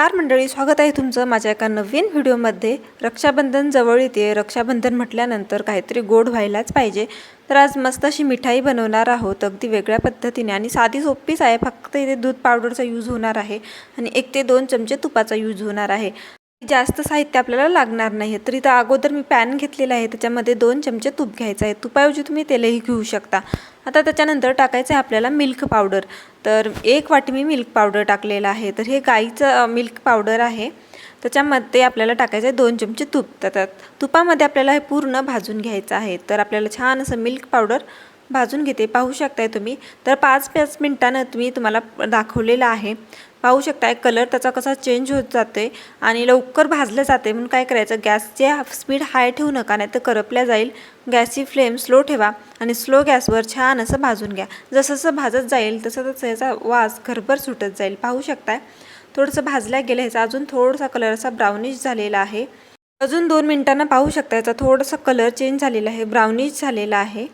नमस्कार मंडळी स्वागत आहे तुमचं माझ्या एका नवीन व्हिडिओमध्ये. रक्षाबंधन जवळ येते. रक्षाबंधन म्हटल्यानंतर काहीतरी गोड व्हायलाच पाहिजे. तर आज मस्त अशी मिठाई बनवणार आहोत. अगदी वेगळ्या पद्धतीने आणि साधी सोपीच आहे. फक्त इथे दूध पावडरचा यूज होणार आहे आणि एक ते दोन चमचे तुपाचा यूज होणार आहे. जास्त साहित्य आपल्याला लागणार नाही. तर इथं अगोदर मी पॅन घेतलेला आहे. त्याच्यामध्ये दोन चमचे तूप घ्यायचं आहे. तुपाऐवजी तुम्ही तेलही घेऊ शकता. आता त्याच्यानंतर टाकायचं आहे आपल्याला मिल्क पावडर. तर एक वाटी मी मिल्क पावडर टाकलेलं आहे. तर हे गाईचं मिल्क पावडर आहे. त्याच्यामध्ये आपल्याला टाकायचं आहे दोन चमचे तूप. तर तुपामध्ये आपल्याला हे पूर्ण भाजून घ्यायचं आहे. तर आपल्याला छान असं मिल्क पावडर भाजून घेते. पाहू शकताय तुम्ही. तर पाच पाच मिनटानं तुम्ही तुम्हाला दाखवलेलं आहे. पाहू शकताय कलर त्याचा कसा चेंज होत जाते आणि लवकर भाजलं जाते म्हणून काय करायचं? गॅसचे स्पीड हाय ठेवू नका नाही तर करपल्या जाईल. गॅसची फ्लेम स्लो ठेवा आणि स्लो गॅसवर छान असं भाजून घ्या. जसं जसं भाजत जाईल तसं तसं याचा वास घरभर सुटत जाईल. पाहू शकताय? थोडंसं भाजल्या गेलं ह्याचा अजून थोडासा कलर असा ब्राउनिश झालेला आहे. अजून दोन मिनटांना पाहू शकता याचा थोडासा कलर चेंज झालेला आहे ब्राउनिश झालेला आहे.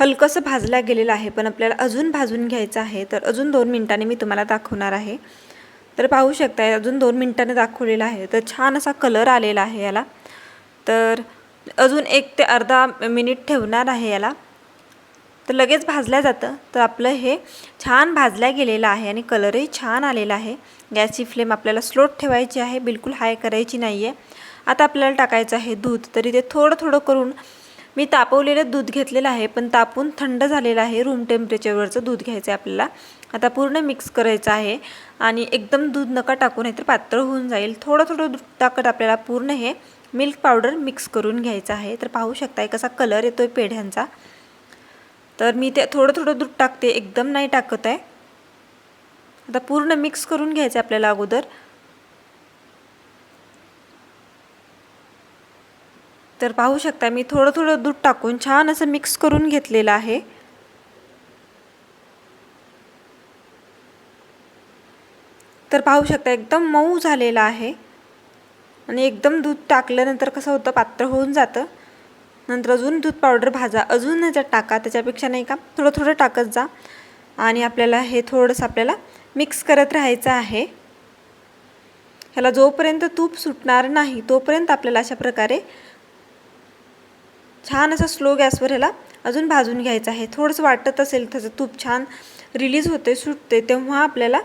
हलकंसं भाजला गेलेलं आहे पण आपल्याला अजून भाजून घ्यायचं आहे तर अजून दोन मिनटांनी मी तुम्हाला दाखवणार आहे. तर पाहू शकताय अजून दोन मिनटाने दाखवलेलं आहे तर छान असा कलर आलेला आहे याला. तर अजून एक ते अर्धा मिनिट ठेवणार आहे याला. तर लगेच भाजल्या जातं तर आपलं हे छान भाजल्या गेलेलं आहे आणि कलरही छान आलेला आहे. गॅसची फ्लेम आपल्याला स्लोट ठेवायची आहे बिलकुल हाय करायची नाही आहे आता आपल्याला टाकायचं आहे दूध तरी ते थोडं थोडं करून मी तापवलेलं दूध घेतलेलं आहे पण तापून थंड झालेलं आहे. रूम टेम्परेचरवरचं दूध घ्यायचं आहे आपल्याला. आता पूर्ण मिक्स करायचं आहे. आणि एकदम दूध नका टाकू नाही तर पातळ होऊन जाईल. थोडं थोडं दूध टाकत आपल्याला पूर्ण हे मिल्क पावडर मिक्स करून घ्यायचं आहे. तर पाहू शकताय कसा कलर येतो आहे पेढ्यांचा. तर मी ते थोडं थोडं दूध टाकते. एकदम नाही टाकत आहे. आता पूर्ण मिक्स करून घ्यायचं आहे आपल्याला अगोदर. तर पाहू शकता मी थोडं थोडं दूध टाकून छान असं मिक्स करून घेतलेलं आहे. तर पाहू शकता एकदम मऊ झालेलं आहे. आणि एकदम दूध टाकल्यानंतर कसं होतं पात्र होऊन जातं. नंतर अजून दूध पावडर भाजा अजून ह्याच्यात टाका त्याच्यापेक्षा नाही का थोडं थोडं टाकत जा. आणि आपल्याला हे थोडंसं आपल्याला मिक्स करत राहायचं आहे. ह्याला जोपर्यंत तूप सुटणार नाही तोपर्यंत आपल्याला अशा प्रकारे छान असा स्लो गॅसवर ह्याला अजून भाजून घ्यायचं आहे. थोडंसं वाटत असेल त्याचं तूप छान रिलीज होते सुटते तेव्हा आपल्याला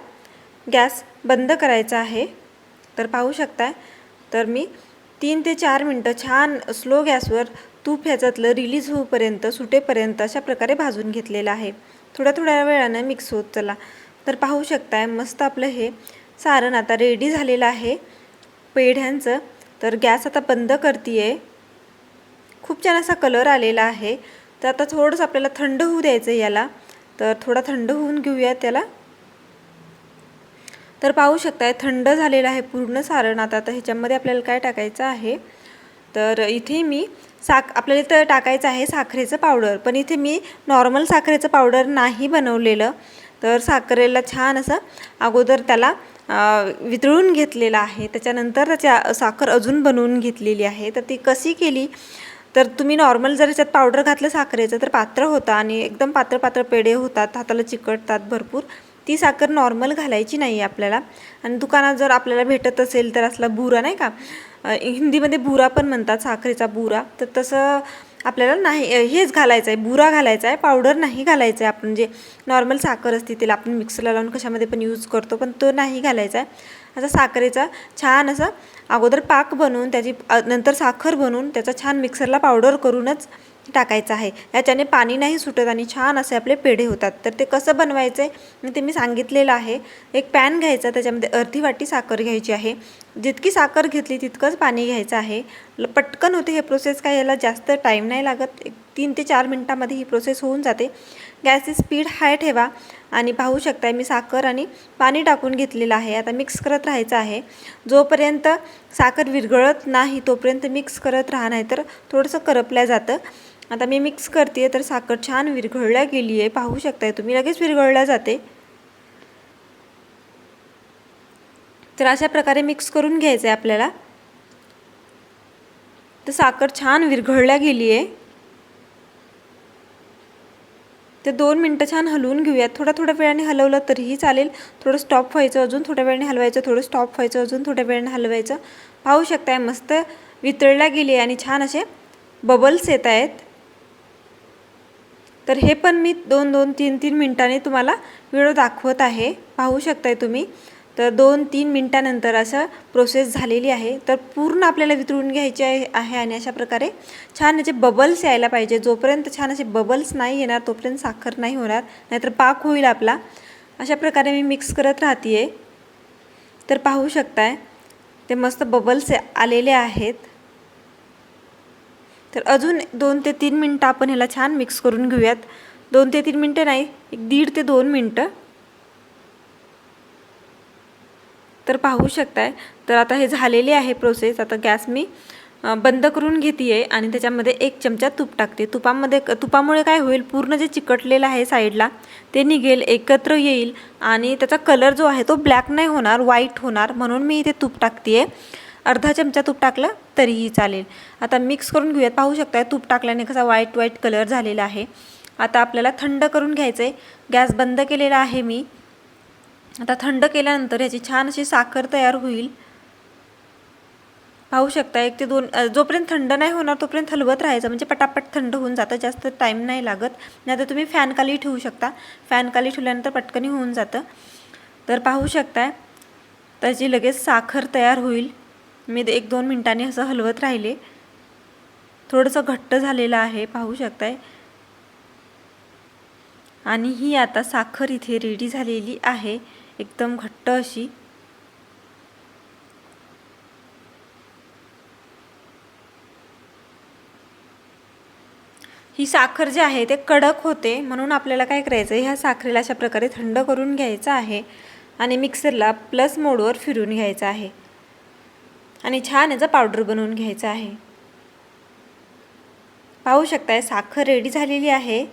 गॅस बंद करायचा आहे. तर पाहू शकताय तर मी तीन ते चार मिनटं छान स्लो गॅसवर तूप ह्याच्यातलं रिलीज होऊपर्यंत सुटेपर्यंत अशा प्रकारे भाजून घेतलेलं आहे. थोड्या थोड्या वेळानं मिक्स होत चला. तर पाहू शकताय मस्त आपलं हे सारण आता रेडी झालेलं आहे. पेढ्यांचं. तर गॅस आता बंद करते आहे खूप छान असा कलर आलेला आहे. तर आता थोडंसं आपल्याला थंड होऊ द्यायचं आहे याला. तर थोडा थंड होऊन घेऊया त्याला. तर पाहू शकताय थंड झालेलं आहे पूर्ण सारण. आता तर ह्याच्यामध्ये आपल्याला काय टाकायचं आहे? तर इथे मी साख आपल्याला तर टाकायचं आहे साखरेचं पावडर. पण इथे मी नॉर्मल साखरेचं पावडर नाही बनवलेलं. तर साखरेला छान असं अगोदर त्याला वितळून घेतलेलं आहे. त्याच्यानंतर त्याच्या साखर अजून बनवून घेतलेली आहे. तर ती कशी केली? तर तुम्ही नॉर्मल जर याच्यात पावडर घातलं साखरेचं तर पात्र होतं आणि एकदम पात्र पात्र पेढे होतात हाताला चिकटतात भरपूर. ती साखर नॉर्मल घालायची नाही आहे आपल्याला. आणि दुकानात जर आपल्याला भेटत असेल तर असला बुरा नाही का? हिंदीमध्ये बुरा पण म्हणतात साखरेचा बुरा. तर तसं आपल्याला नाही हेच घालायचं आहे बुरा घालायचा आहे पावडर नाही घालायचं आहे आपण जे नॉर्मल साखर असते त्याला आपण मिक्सरला लावून कशामध्ये पण यूज करतो पण तो नाही घालायचा आहे. असा साखरेचा छान असा अगोदर पाक बनवून त्याची नंतर साखर बनवून त्याचा छान मिक्सरला पावडर करूनच टाकायचं आहे. याच्याने पाणी नाही सुटत आणि छान असे आपले पेढे होतात. तर ते कसं बनवायचं आहे ते मी सांगितलेलं आहे. एक पॅन घ्यायचा त्याच्यामध्ये अर्धी वाटी साखर घ्यायची आहे. जितकी साखर घेतली तितकंच पाणी घ्यायचं आहे. पटकन होते हे प्रोसेस काय याला जास्त टाईम नाही लागत. एक तीन ते चार मिनटामध्ये ही प्रोसेस होऊन जाते. गॅसची स्पीड हाय ठेवा आणि पाहू शकताय मी साखर आणि पाणी टाकून घेतलेलं आहे. आता मिक्स करत राहायचं आहे. जोपर्यंत साखर विरघळत नाही तोपर्यंत मिक्स करत राहा नाही तर थोडंसं करपल्या जातं. आता मी मिक्स करते तर साखर छान विरघळल्या गेली आहे पाहू शकताय तुम्ही लगेच विरघळल्या जाते. तर अशा प्रकारे मिक्स करून घ्यायचं आहे आपल्याला. तर साखर छान विरघळल्या गेली आहे ते दोन मिनटं छान हलवून घेऊयात. थोड्या थोड्या वेळाने हलवलं तरीही चालेल. थोडं स्टॉप व्हायचं अजून थोड्या वेळाने हलवायचं थोडं स्टॉप व्हायचं अजून थोड्या वेळाने हलवायचं. पाहू शकताय मस्त वितळल्या गेली आणि छान असे बबल्स येत आहेत. तर हे पण मी दोन दोन तीन तीन मिनटांनी तुम्हाला व्हिडिओ दाखवत आहे. पाहू शकताय तुम्ही. तर दोन तीन मिनटानंतर असं प्रोसेस झालेली आहे. तर पूर्ण आपल्याला वितळून घ्यायचे आहे आणि अशा प्रकारे छान याचे बबल्स यायला पाहिजे. जोपर्यंत छान असे बबल्स नाही येणार तोपर्यंत साखर नाही होणार नाहीतर पाक होईल आपला. अशा प्रकारे मी मिक्स करत राहते आहे तर पाहू शकताय ते मस्त बबल्स आलेले आहेत. तर अजून दोन ते तीन मिनटं आपण ह्याला छान मिक्स करून घेऊयात. दोन ते तीन मिनटं नाही एक दीड ते दोन मिनटं. तर पाहू शकताय. तर आता हे झालेली आहे प्रोसेस आता गॅस मी बंद करून घेते आहे आणि त्याच्यामध्ये एक चमचा तूप टाकते. तुपामध्ये तुपामुळे काय होईल पूर्ण जे चिकटलेलं आहे साईडला ते निघेल एकत्र येईल आणि त्याचा कलर जो आहे तो ब्लॅक नाही होणार व्हाईट होणार. म्हणून मी इथे तूप टाकते आहे अर्धा चमचा तूप टाकलं तरीही चालेल. आता मिक्स करून घेऊयात. पाहू शकताय तूप टाकल्याने कसा व्हाईट व्हाईट कलर झालेला आहे. आता आपल्याला थंड करून घ्यायचं आहे गॅस बंद केलेला आहे मी. आता थंड केल्यानंतर ह्याची छान अशी साखर तयार होईल. पाहू शकता एक ते दोन जोपर्यंत थंड नाही होणार तोपर्यंत हलवत राहायचं. म्हणजे पटापट थंड होऊन जातं जास्त टाईम नाही लागत. नाही तर तुम्ही फॅनखाली ठेवू शकता. फॅनखाली ठेवल्यानंतर पटकनी होऊन जातं. तर पाहू शकताय त्याची लगेच साखर तयार होईल. मी एक दोन मिनटांनी असं हलवत राहिले. थोडंसं घट्ट झालेलं आहे पाहू शकताय. आणि ही आता साखर इथे रेडी झालेली आहे. एकदम घट्ट अशी. ही साखर जी आहे ते कडक होते म्हणून आपल्याला काय करायचं आहे ह्या साखरेला अशा प्रकारे थंड करून घ्यायचं आहे आणि मिक्सरला प्लस मोडवर फिरून घ्यायचं आहे. आणि छान याचा पावडर बनवून घ्यायचा आहे. पाहू शकताय साखर रेडी झालेली आहे.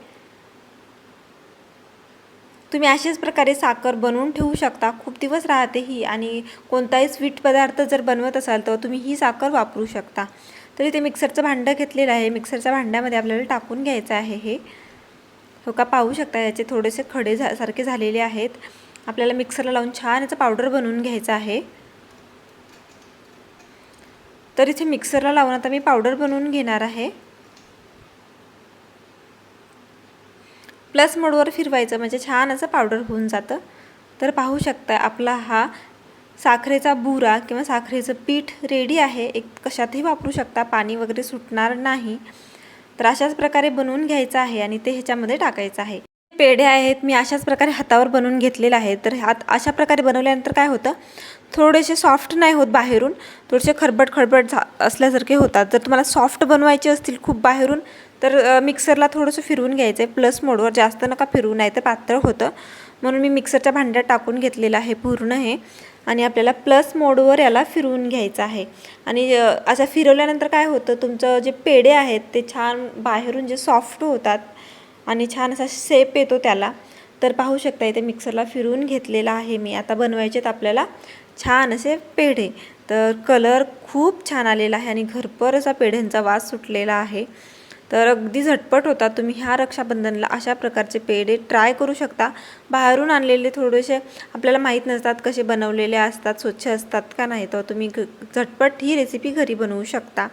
तुम्ही अशाच प्रकारे साखर बनवून ठेवू शकता. खूप दिवस राहते ही आणि कोणताही स्वीट पदार्थ जर बनवत असाल तर तुम्ही ही साखर वापरू शकता. तर इथे मिक्सरचं भांडं घेतलेलं आहे. मिक्सरच्या भांड्यामध्ये आपल्याला टाकून घ्यायचं आहे हे. हो का? पाहू शकता याचे थोडेसे खडे झा सारखे झालेले आहेत. आपल्याला मिक्सरला लावून छान याचं पावडर बनवून घ्यायचं आहे. तर इथे मिक्सरला लावून आता मी पावडर बनवून घेणार आहे. प्लस मोडवर फिरवायचं म्हणजे छान असं पावडर होऊन जातं. तर पाहू शकता आपला हा साखरेचा बुरा किंवा साखरेचं पीठ रेडी आहे. एक कशातही वापरू शकता पाणी वगैरे सुटणार नाही. तर अशाच प्रकारे बनवून घ्यायचं आहे आणि ते ह्याच्यामध्ये टाकायचं आहे. पेढे आहेत मी अशाच प्रकारे हातावर बनवून घेतलेले आहे तर हात अशा प्रकारे बनवल्यानंतर काय होतं थोडेसे सॉफ्ट नाही होत बाहेरून. थोडेसे खरबट खरबट झा असल्यासारखे होतात. जर तुम्हाला सॉफ्ट बनवायचे असतील खूप बाहेरून तर मिक्सरला थोडंसं फिरवून घ्यायचं आहे प्लस मोडवर जास्त नका फिरवू नाही तर पातळ होतं. म्हणून मी मिक्सरच्या भांड्यात टाकून घेतलेलं आहे पूर्ण हे. आणि आपल्याला प्लस मोडवर याला फिरवून घ्यायचं आहे. आणि असं फिरवल्यानंतर काय होतं तुमचं जे पेढे आहेत ते छान बाहेरून जे सॉफ्ट होतात आणि छान असा शेप येतो त्याला. तर पाहू शकता इथे मिक्सरला फिरवून घेतलेला आहे मी. आता बनवायचे आहेत आपल्याला छान असे पेढे. तर कलर खूप छान आलेला आहे आणि घरपर असा पेढ्यांचा वास सुटलेला आहे. तर अगदी झटपट होता. तुम्ही ह्या रक्षाबंधनला अशा प्रकारचे पेढे ट्राय करू शकता. बाहेरून आणलेले थोडेसे आपल्याला माहीत नसतात कसे बनवलेले असतात स्वच्छ असतात का नाही तर तुम्ही झटपट ही रेसिपी घरी बनवू शकता.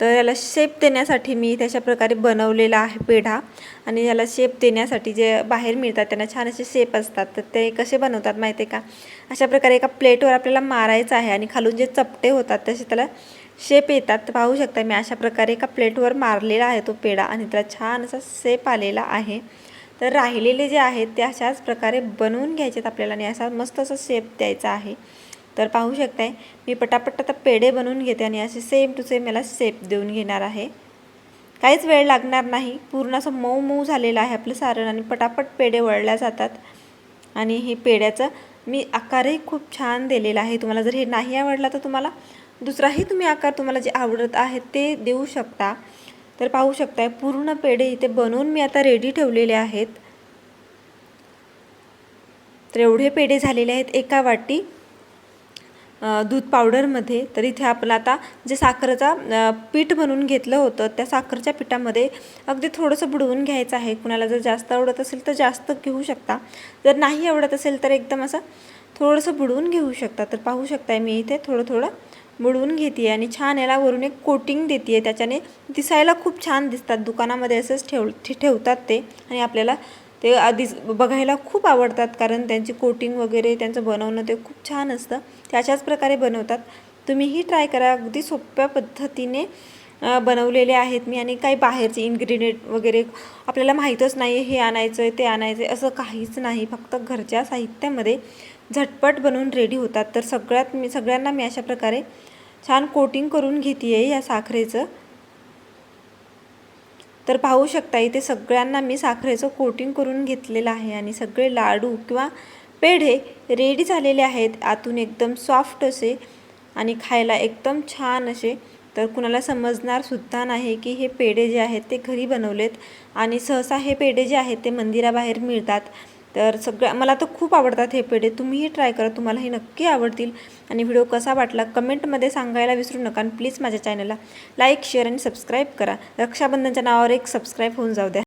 तर याला शेप देण्यासाठी मी त्याच्या प्रकारे बनवलेला आहे पेढा. आणि याला शेप देण्यासाठी जे बाहेर मिळतात त्यांना छान असे शेप असतात. तर ते कसे बनवतात माहिती आहे का? अशा प्रकारे एका प्लेटवर आपल्याला मारायचं आहे आणि खालून जे चपटे होतात तसे त्याला शेप येतात. पाहू शकता मी अशा प्रकारे एका प्लेटवर मारलेला आहे तो पेढा आणि त्याला छान असा शेप आलेला आहे. तर राहिलेले जे आहेत ते अशाच प्रकारे बनवून घ्यायचेत आपल्याला आणि असा मस्त असा शेप द्यायचा आहे. तर पाहू शकताय मी पटापट आता पेढे बनवून घेते आणि असे सेम टू सेम याला शेप देऊन घेणार आहे. काहीच वेळ लागणार नाही. पूर्ण असं मऊ मऊ झालेलं आहे आपलं सारण आणि पटापट पेढे वळल्या जातात. आणि हे पेढ्याचं मी आकारही खूप छान दिलेला आहे. तुम्हाला जर हे नाही आवडला तर तुम्हाला दुसराही तुम्ही आकार तुम्हाला जे आवडत आहे ते देऊ शकता. तर पाहू शकताय पूर्ण पेढे इथे बनवून मी आता रेडी ठेवलेले आहेत. तर एवढे पेढे झालेले आहेत एका वाटी दूध पावडरमध्ये तर इथे आपलं आता जे साखरेचा पीठ बनवून घेतलं होतं त्या साखरच्या पिठामध्ये अगदी थोडंसं बुडवून घ्यायचं आहे. कुणाला जर जास्त आवडत असेल तर जास्त घेऊ शकता. जर नाही आवडत असेल तर एकदम असं थोडंसं बुडवून घेऊ शकता. तर पाहू शकताय मी इथे थोडं थोडं बुडवून घेते आणि छान याला वरून एक कोटिंग देते आहे त्याच्याने दिसायला खूप छान दिसतात. दुकानामध्ये असंच ठेव ठे- ठेवतात ते आणि आपल्याला ते आधीच बघायला खूप आवडतात कारण त्यांची कोटिंग वगैरे त्यांचं बनवणं ते खूप छान असतं. त्याच्याच प्रकारे बनवतात. तुम्हीही ट्राय करा. अगदी सोप्या पद्धतीने बनवलेले आहेत मी आणि काही बाहेरचे इन्ग्रेडियंट वगैरे आपल्याला माहीतच नाही हे आणायचं आहे ते आणायचं आहे असं काहीच नाही. फक्त घरच्या साहित्यामध्ये झटपट बनवून रेडी होतात. तर सगळ्यात मी सगळ्यांना मी अशा प्रकारे छान कोटिंग करून घेते आहे या साखरेचं. तर पाहू शकता इथे सगळ्यांना मी साखरेचं कोटिंग करून घेतलेलं आहे आणि सगळे लाडू किंवा पेढे रेडी झालेले आहेत. आतून एकदम सॉफ्ट असे आणि खायला एकदम छान असे. तर कुणाला समजणार सुद्धा नाही की हे पेढे जे आहेत ते घरी बनवलेत. आणि सहसा हे पेढे जे आहेत ते मंदिराबाहेर मिळतात. तर सगळ्या मला तर खूप आवडतात हे पेढे. तुम्हीही ट्राय करा. तुम्हाला हे नक्की आवडतील. आणि व्हिडिओ कसा वाटला कमेंटमध्ये सांगायला विसरू नका. आणि प्लीज माझ्या चॅनलला लाईक शेअर आणि सबस्क्राईब करा. रक्षाबंधनच्या नावावर एक सबस्क्राईब होऊन जाऊ द्या.